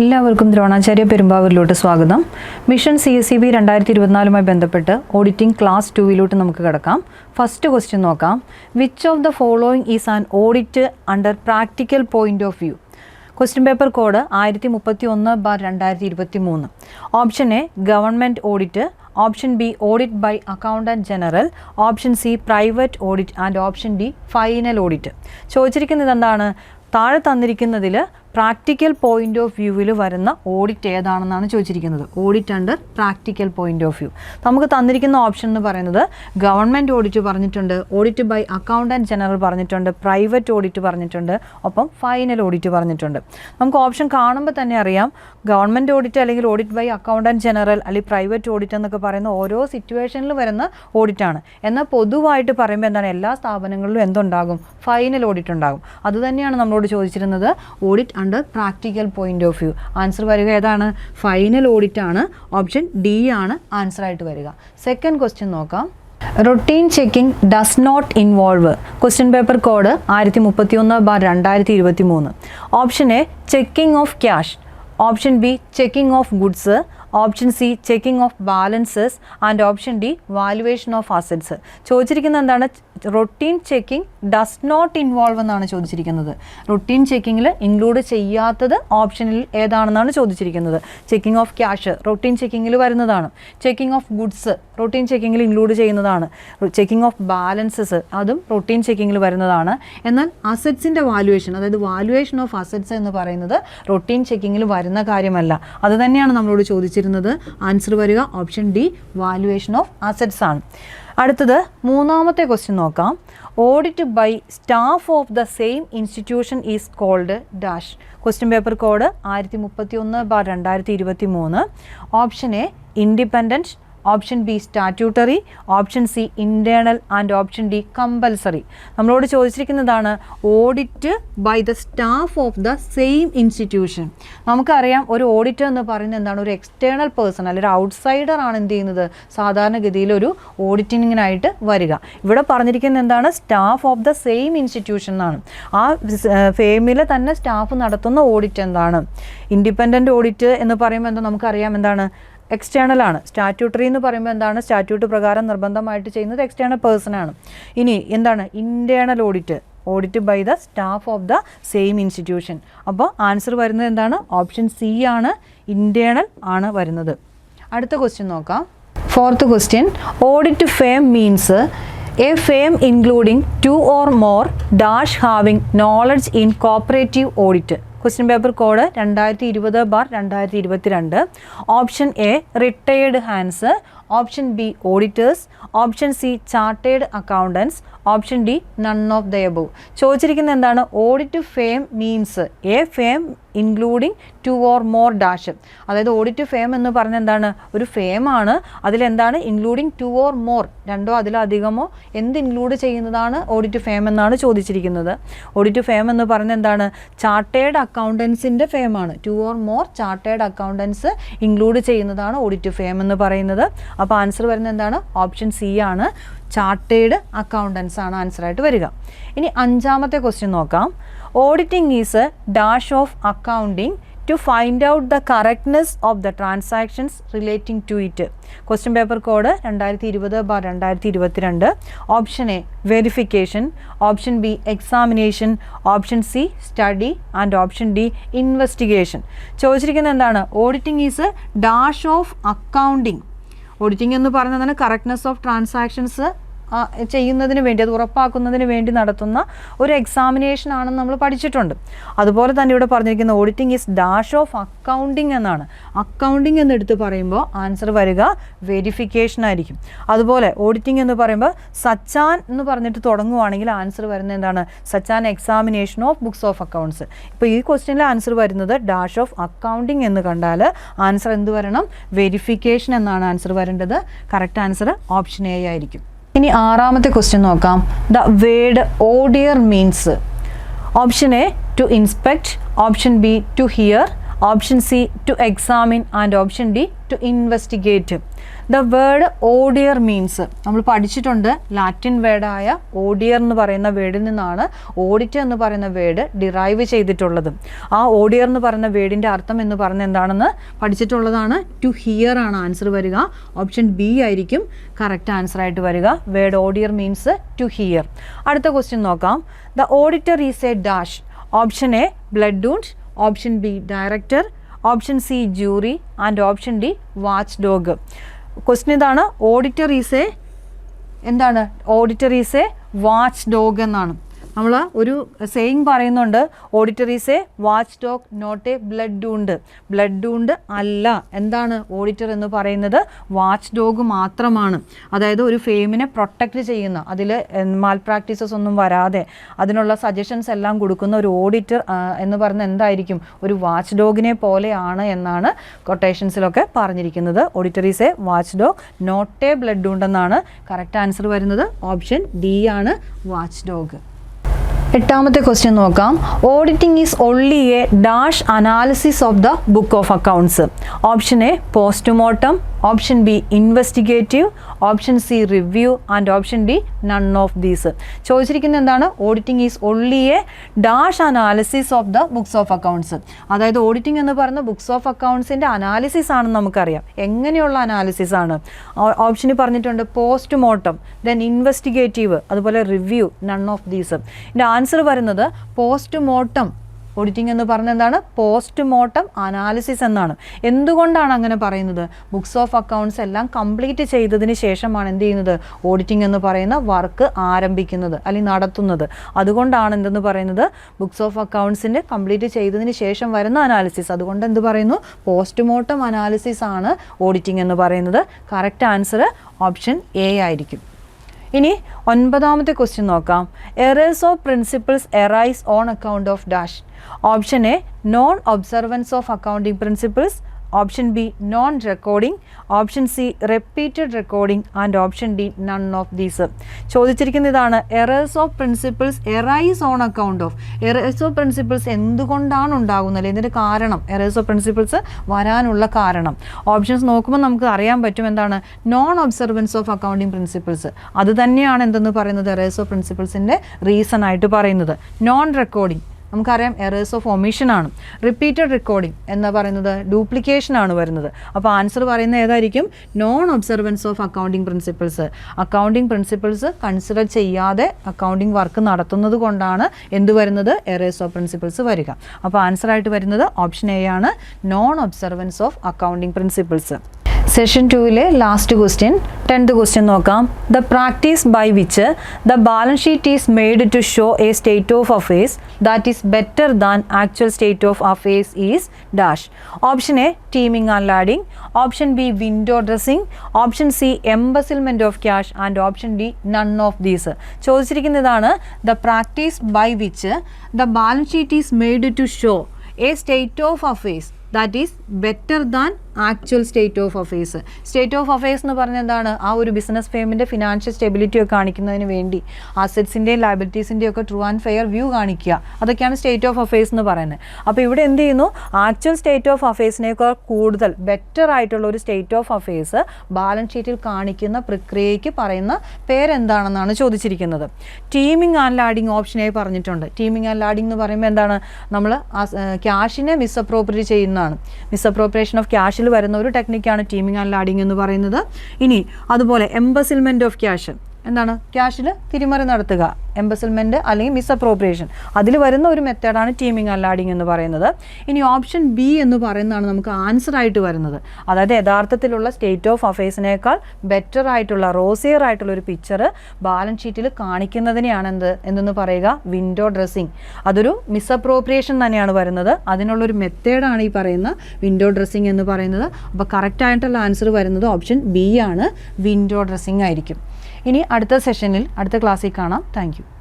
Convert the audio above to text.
എല്ലാവർക്കും ദ്രോണാചാര്യ പെരുമ്പാവൂരിലോട്ട് സ്വാഗതം. Mission C S C B രണ്ടായിരത്തി ഇരുപത്തിനാലുമായി ബന്ധപ്പെട്ട് ഓഡിറ്റിംഗ് ക്ലാസ് ടൂവിലോട്ട് നമുക്ക് കിടക്കാം. ഫസ്റ്റ് ക്വസ്റ്റ്യൻ നോക്കാം. Which of the following is an audit under practical point of view question paper code ആയിരത്തി മുപ്പത്തി ഒന്ന് ബാർ രണ്ടായിരത്തി ഇരുപത്തി മൂന്ന് option A government audit option B audit by accountant general option C private audit and option D final audit ചോദിച്ചിരിക്കുന്നത് എന്താണ്? താഴെ തന്നിരിക്കുന്നതിൽ practical point of വ്യൂവിൽ വരുന്ന ഓഡിറ്റ് ഏതാണെന്നാണ് ചോദിച്ചിരിക്കുന്നത്. Audit under practical point of view നമുക്ക് തന്നിരിക്കുന്ന ഓപ്ഷൻ എന്ന് പറയുന്നത് ഗവൺമെന്റ് ഓഡിറ്റ് പറഞ്ഞിട്ടുണ്ട് ഓഡിറ്റ് ബൈ അക്കൗണ്ടന്റ് ജനറൽ പറഞ്ഞിട്ടുണ്ട് പ്രൈവറ്റ് ഓഡിറ്റ് പറഞ്ഞിട്ടുണ്ട് ഒപ്പം ഫൈനൽ ഓഡിറ്റ് പറഞ്ഞിട്ടുണ്ട്. നമുക്ക് ഓപ്ഷൻ കാണുമ്പോൾ തന്നെ അറിയാം ഗവൺമെന്റ് ഓഡിറ്റ് അല്ലെങ്കിൽ ഓഡിറ്റ് ബൈ അക്കൗണ്ടന്റ് ജനറൽ അല്ലെങ്കിൽ പ്രൈവറ്റ് ഓഡിറ്റ് എന്നൊക്കെ പറയുന്ന ഓരോ സിറ്റുവേഷനിൽ വരുന്ന ഓഡിറ്റാണ് എന്നാൽ പൊതുവായിട്ട് പറയുമ്പോൾ എന്താണ്? എല്ലാ സ്ഥാപനങ്ങളിലും എന്തുണ്ടാകും? ഫൈനൽ ഓഡിറ്റ് ഉണ്ടാകും. അതുതന്നെയാണ് നമ്മളോട് ചോദിച്ചിരുന്നത്. Audit under practical point of view answer വരിക ഏതാണ്? ഫൈനൽ ഓഡിറ്റ് ആണ്. ഓപ്ഷൻ ഡി ആണ് ആൻസർ ആയിട്ട് വരിക. സെക്കൻഡ് ക്വസ്റ്റ്യൻ നോക്കാം. Routine checking does not involve question paper code ആയിരത്തി മുപ്പത്തി ഒന്ന് ബാർ രണ്ടായിരത്തി ഇരുപത്തി മൂന്ന് option A checking of cash option B checking of goods option C checking of balances and option D valuation of assets ചോദിച്ചിരിക്കുന്നത് എന്താണ്? Routine checking does not involve എന്നാണ് ചോദിച്ചിരിക്കുന്നത്. റൊട്ടീൻ ചെക്കിങ്ങിൽ ഇൻക്ലൂഡ് ചെയ്യാത്തത് ഓപ്ഷനിൽ ഏതാണെന്നാണ് ചോദിച്ചിരിക്കുന്നത്. ചെക്കിംഗ് ഓഫ് ക്യാഷ് റൊട്ടീൻ ചെക്കിങ്ങിൽ വരുന്നതാണ്. ചെക്കിംഗ് ഓഫ് ഗുഡ്സ് റൊട്ടീൻ ചെക്കിങ്ങിൽ ഇൻക്ലൂഡ് ചെയ്യുന്നതാണ്. ചെക്കിംഗ് ഓഫ് ബാലൻസസ് അതും റൊട്ടീൻ ചെക്കിങ്ങിൽ വരുന്നതാണ്. എന്നാൽ അസറ്റ്സിന്റെ വാലുവേഷൻ അതായത് വാലുവേഷൻ ഓഫ് അസറ്റ്സ് എന്ന് പറയുന്നത് റൊട്ടീൻ ചെക്കിങ്ങിൽ വരുന്ന കാര്യമല്ല. അത് തന്നെയാണ് നമ്മളോട് ചോദിച്ചിരുന്നത് ആൻസർ വരിക option D valuation of assets ആണ്. അടുത്തത് മൂന്നാമത്തെ ക്വസ്റ്റ്യൻ നോക്കാം. Audit by staff of the same institution is called dash question paper code ആയിരത്തി മുപ്പത്തി ഒന്ന് ബാർ രണ്ടായിരത്തി ഇരുപത്തി മൂന്ന് option A independent option B statutory option C internal and option D compulsory നമ്മളോട് ചോദിച്ചിരിക്കുന്നതാണ് audit by the staff of the same institution നമുക്കറിയാം ഒരു auditor എന്ന് പറയുന്നത് എന്താണ്? ഒരു എക്സ്റ്റേണൽ പേഴ്സൺ അല്ലെങ്കിൽ ഒരു ഔട്ട്സൈഡർ ആണ് എന്ത് ചെയ്യുന്നത്? സാധാരണഗതിയിൽ ഒരു ഓഡിറ്റിങ്ങിനായിട്ട് വരിക. ഇവിടെ പറഞ്ഞിരിക്കുന്നത് എന്താണ്? Staff of the same institution എന്നാണ്. ആ ഫേമിലെ തന്നെ സ്റ്റാഫ് നടത്തുന്ന ഓഡിറ്റ് എന്താണ്? ഇൻഡിപെൻഡന്റ് ഓഡിറ്റ് എന്ന് പറയുമ്പോൾ എന്താ? നമുക്കറിയാം എന്താണ്? എക്സ്റ്റേണൽ ആണ്. സ്റ്റാറ്റ്യൂട്ടറി എന്ന് പറയുമ്പോൾ എന്താണ്? സ്റ്റാറ്റ്യൂട്ട് പ്രകാരം നിർബന്ധമായിട്ട് ചെയ്യുന്നത് എക്സ്റ്റേണൽ പേഴ്സൺ ആണ്. ഇനി എന്താണ്? Internal audit audit by the staff of the same institution അപ്പോൾ ആൻസർ വരുന്നത് എന്താണ്? ഓപ്ഷൻ സി ആണ്. ഇന്റേണൽ ആണ് വരുന്നത്. അടുത്ത ക്വസ്റ്റ്യൻ നോക്കാം. Fourth question audit firm means a firm including two or more dash having knowledge in cooperative audit question paper code രണ്ടായിരത്തി ഇരുപത് ബാർ രണ്ടായിരത്തി ഇരുപത്തിരണ്ട് option A retired hands option B auditors option C chartered accountants option D none of the above ചോദിച്ചിരിക്കുന്നത് എന്താണ്? Audit firm means a firm including two or more dash അതായത് audit firm എന്ന് പറഞ്ഞ എന്താണ്? ഒരു ഫെയിമാണ് അതിലെന്താണ് ഇൻക്ലൂഡിങ് ടു ഓർ മോർ രണ്ടോ അതിലധികമോ എന്ത് ഇൻക്ലൂഡ് ചെയ്യുന്നതാണ് ഓഡിറ്റ് ഫേം എന്നാണ് ചോദിച്ചിരിക്കുന്നത്. ഓഡിറ്റ് ഫേം എന്ന് പറഞ്ഞ എന്താണ്? ചാർട്ടേഡ് അക്കൗണ്ടൻസിന്റെ ഫെയിമാണ് two or more chartered accountants include ചെയ്യുന്നതാണ് ഓഡിറ്റ് ഫേം എന്ന് പറയുന്നത്. അപ്പോൾ ആൻസർ വരുന്നത് എന്താണ്? ഓപ്ഷൻ സി ആണ്. ചാർട്ടേഡ് അക്കൗണ്ടൻസ് ആണ് ആൻസർ ആയിട്ട് വരിക. ഇനി അഞ്ചാമത്തെ ക്വസ്റ്റ്യൻ നോക്കാം. Auditing is dash of accounting to find out the correctness of the transactions relating to it question paper code രണ്ടായിരത്തി ഇരുപത് ബാർ രണ്ടായിരത്തി ഇരുപത്തിരണ്ട് option A verification option B examination option C study and option D investigation ചോദിച്ചിരിക്കുന്നത് എന്താണ്? Auditing is dash of accounting auditing എന്ന് പറയുന്നതാണ് correctness of transactions ചെയ്യുന്നതിന് വേണ്ടി അത് ഉറപ്പാക്കുന്നതിന് വേണ്ടി നടത്തുന്ന ഒരു എക്സാമിനേഷൻ ആണെന്ന് നമ്മൾ പഠിച്ചിട്ടുണ്ട്. അതുപോലെ തന്നെ ഇവിടെ പറഞ്ഞിരിക്കുന്ന auditing is dash of accounting എന്നാണ്. അക്കൗണ്ടിങ് എന്നെടുത്ത് പറയുമ്പോൾ ആൻസർ വരിക വെരിഫിക്കേഷൻ ആയിരിക്കും. അതുപോലെ ഓഡിറ്റിംഗ് എന്ന് പറയുമ്പോൾ സച്ചാൻ എന്ന് പറഞ്ഞിട്ട് തുടങ്ങുവാണെങ്കിൽ ആൻസർ വരുന്നത് എന്താണ്? Such an examination of books of accounts ഇപ്പോൾ ഈ ക്വസ്റ്റ്യനിൽ ആൻസർ വരുന്നത് ഡാഷ് ഓഫ് അക്കൗണ്ടിങ് എന്ന് കണ്ടാൽ ആൻസർ എന്ത് വരണം? വെരിഫിക്കേഷൻ എന്നാണ് ആൻസർ വരേണ്ടത്. കറക്റ്റ് ആൻസർ ഓപ്ഷൻ എ ആയിരിക്കും. ഇനി ആറാമത്തെ ക്വസ്റ്റ്യൻ നോക്കാം. The word audire means option A to inspect option B to hear option C to examine and option D to investigate the word audire means നമ്മൾ പഠിച്ചിട്ടുണ്ട് Latin വേർഡായ ഓഡിയർ എന്ന് പറയുന്ന വേർഡിൽ നിന്നാണ് audit എന്ന് പറയുന്ന വേർഡ് ഡിറൈവ് ചെയ്തിട്ടുള്ളത്. ആ ഓഡിയർ എന്ന് പറയുന്ന വേർഡിന്റെ അർത്ഥം എന്ന് പറയുന്നത് എന്താണെന്ന് പഠിച്ചിട്ടുള്ളതാണ്. ടു ഹിയർ ആണ് ആൻസർ വരിക. ഓപ്ഷൻ ബി ആയിരിക്കും കറക്റ്റ് ആൻസർ ആയിട്ട് വരിക. Word audire means to hear അടുത്ത ക്വസ്റ്റ്യൻ നോക്കാം. The auditor is a dash option A bloodhound option B director option C jury and option D watchdog question ഇതാണ് auditor is a എന്താണ് auditor is a watchdog എന്നാണ്. നമ്മൾ ഒരു saying പറയുന്നുണ്ട് auditor a watchdog not a bloodhound bloodhound അല്ല. എന്താണ് auditor എന്ന് പറയുന്നത്? വാച്ച് ഡോഗ് മാത്രമാണ്. അതായത് ഒരു ഫെയിമിനെ പ്രൊട്ടക്റ്റ് ചെയ്യുന്ന അതിൽ മാൽ പ്രാക്ടീസസ് ഒന്നും വരാതെ അതിനുള്ള സജഷൻസ് എല്ലാം കൊടുക്കുന്ന ഒരു ഓഡിറ്റർ എന്ന് പറയുന്നത് എന്തായിരിക്കും? ഒരു വാച്ച് ഡോഗിനെ പോലെയാണ് എന്നാണ് കൊട്ടേഷൻസിലൊക്കെ പറഞ്ഞിരിക്കുന്നത്. Auditor a watchdog not a bloodhound എന്നാണ് കറക്റ്റ് ആൻസർ വരുന്നത്. ഓപ്ഷൻ ഡി ആണ് വാച്ച് ഡോഗ് എട്ടാമത്തെ ക്വസ്റ്റ്യൻ നോക്കാം. Auditing is only a dash analysis of the book of accounts option A postmortem option B investigative option C review and option D none of these ചോദിച്ചിരിക്കുന്നത് എന്താണ്? Auditing is only a dash analysis of the books of accounts അതായത് auditing എന്ന് പറയുന്ന books of അക്കൗണ്ട്സിന്റെ analysis ആണെന്ന് നമുക്കറിയാം. എങ്ങനെയുള്ള analysis ആണ്? ഓപ്ഷനിൽ പറഞ്ഞിട്ടുണ്ട് പോസ്റ്റ്മോർട്ടം ദെൻ ഇൻവെസ്റ്റിഗേറ്റീവ് അതുപോലെ review none of these answer വരുന്നത് പോസ്റ്റ് മോർട്ടം ഓഡിറ്റിംഗ് എന്ന് പറഞ്ഞ എന്താണ്? പോസ്റ്റ് മോർട്ടം അനാലിസിസ് എന്നാണ്. എന്തുകൊണ്ടാണ് അങ്ങനെ പറയുന്നത്? ബുക്സ് ഓഫ് അക്കൗണ്ട്സ് എല്ലാം കംപ്ലീറ്റ് ചെയ്തതിന് ശേഷമാണ് എന്ത് ചെയ്യുന്നത്? ഓഡിറ്റിംഗ് എന്ന് പറയുന്ന വർക്ക് ആരംഭിക്കുന്നത് അല്ലെങ്കിൽ നടത്തുന്നത്. അതുകൊണ്ടാണ് എന്തെന്ന് പറയുന്നത്? ബുക്സ് ഓഫ് അക്കൗണ്ട്സിന്റെ കംപ്ലീറ്റ് ചെയ്തതിന് ശേഷം വരുന്ന അനാലിസിസ്. അതുകൊണ്ട് എന്ത് പറയുന്നു? പോസ്റ്റ് മോർട്ടം അനാലിസിസ് ആണ് ഓഡിറ്റിംഗ് എന്ന് പറയുന്നത്. കറക്റ്റ് ആൻസർ ഓപ്ഷൻ എ ആയിരിക്കും. ഇനി ഒൻപതാമത്തെ ക്വസ്റ്റ്യൻ നോക്കാം. Errors of principles arise on account of dash option A non observance of accounting principles option B non recording option C repeated recording and option D none of these ചോദിച്ചിരിക്കുന്ന ഇതാണ് errors of principles arise on account of errors of principles എന്തുകൊണ്ടാണ് ഉണ്ടാകുന്നത്? ഇതിന്റെ കാരണം. Errors of principles വരാനുള്ള കാരണം. Options നോക്കുമ്പോൾ നമുക്ക് അറിയാൻ പറ്റും എന്താണ്? Non observance of accounting principles അത് തന്നെയാണ് എന്തെന്ന് പറയുന്നത്? എറേഴ്സ് ഓഫ് പ്രിൻസിപ്പിൾസിന്റെ റീസൺ ആയിട്ട് പറയുന്നത്. നോൺ റെക്കോർഡിംഗ് നമുക്കറിയാം എറേഴ്സ് ഓഫ് ഒമിഷൻ ആണ്. റിപ്പീറ്റഡ് റെക്കോർഡിംഗ് എന്ന് പറയുന്നത് ഡ്യൂപ്ലിക്കേഷൻ ആണ് വരുന്നത്. അപ്പോൾ ആൻസർ പറയുന്നത് ഏതായിരിക്കും? Non observance of accounting principles accounting principles consider ചെയ്യാതെ അക്കൗണ്ടിങ് വർക്ക് നടത്തുന്നത് കൊണ്ടാണ് എന്ത് വരുന്നത്? എറേഴ്സ് ഓഫ് പ്രിൻസിപ്പിൾസ് വരിക. അപ്പോൾ ആൻസർ ആയിട്ട് വരുന്നത് ഓപ്ഷൻ എ ആണ്. Non observance of accounting principles session ടുവിലെ last question tenth question നോക്കാം. The practice by which the balance sheet is made to show a state of affairs that is better than actual state of affairs is dash option A teeming and lading option B window dressing option C embezzlement of cash and option D none of these ചോദിച്ചിരിക്കുന്നതാണ് the practice by which the balance sheet is made to show a state of affairs that is better than actual state of affairs state of affairs എന്ന് പറഞ്ഞ എന്താണ്? ആ ഒരു business ഫേമിന്റെ financial stability ഒക്കെ കാണിക്കുന്നതിന് വേണ്ടി അസറ്റ്സിന്റെയും ലയബിലിറ്റീസിന്റെയും ഒക്കെ true and fair view കാണിക്കുക. അതൊക്കെയാണ് സ്റ്റേറ്റ് ഓഫ് അഫേഴ്സ് എന്ന് പറയുന്നത്. അപ്പോൾ ഇവിടെ എന്ത് ചെയ്യുന്നു? ആക്ച്വൽ സ്റ്റേറ്റ് ഓഫ് അഫേഴ്സിനേക്കാൾ കൂടുതൽ ബെറ്റർ ആയിട്ടുള്ള ഒരു സ്റ്റേറ്റ് ഓഫ് അഫേഴ്സ് ബാലൻസ് ഷീറ്റിൽ കാണിക്കുന്ന പ്രക്രിയയ്ക്ക് പറയുന്ന പേരെന്താണെന്നാണ് ചോദിച്ചിരിക്കുന്നത്. ടീമിംഗ് ആൻഡ് ലാഡിംഗ് ഓപ്ഷനായി പറഞ്ഞിട്ടുണ്ട്. ടീമിംഗ് ആൻഡ് ലാഡിംഗ് എന്ന് പറയുമ്പോൾ എന്താണ്? നമ്മൾ ക്യാഷിനെ മിസ്അപ്രോപ്രിയേറ്റ് ചെയ്യുന്നതാണ്. മിസ്അപ്രോപ്രിയേഷൻ ഓഫ് വരുന്ന ഒരു ടെക്നിക്കാണ് ടീമിംഗ് ആൻഡ് ലാഡിംഗ് എന്ന് പറയുന്നത്. ഇനി അതുപോലെ എംബസിൽമെന്റ് ഓഫ് ക്യാഷ് എന്താണ്? ക്യാഷിൽ തിരിമറി നടത്തുക. എംബസിൽമെന്റ് അല്ലെങ്കിൽ മിസ്അപ്രോപ്രിയേഷൻ അതിൽ വരുന്ന ഒരു മെത്തേഡാണ് ടീമിങ് അല്ലാഡിങ് എന്ന് പറയുന്നത്. ഇനി ഓപ്ഷൻ ബി എന്ന് പറയുന്നതാണ് നമുക്ക് ആൻസർ ആയിട്ട് വരുന്നത്. അതായത് യഥാർത്ഥത്തിലുള്ള സ്റ്റേറ്റ് ഓഫ് അഫേഴ്സിനേക്കാൾ ബെറ്റർ ആയിട്ടുള്ള റോസിയർ ആയിട്ടുള്ള ഒരു പിക്ചർ ബാലൻസ് ഷീറ്റിൽ കാണിക്കുന്നതിനെയാണ് എന്ത്? എന്തെന്ന് പറയുക? വിൻഡോ ഡ്രസ്സിങ് അതൊരു മിസ്അപ്രോപ്രിയേഷൻ തന്നെയാണ് വരുന്നത്. അതിനുള്ളൊരു മെത്തേഡാണ് ഈ പറയുന്ന വിൻഡോ ഡ്രസ്സിങ് എന്ന് പറയുന്നത്. അപ്പോൾ കറക്റ്റ് ആയിട്ടുള്ള ആൻസർ വരുന്നത് ഓപ്ഷൻ ബി ആണ്. വിൻഡോ ഡ്രസ്സിങ് ആയിരിക്കും. ഇനി അടുത്ത സെഷനിൽ അടുത്ത ക്ലാസ്സിൽ കാണാം. താങ്ക്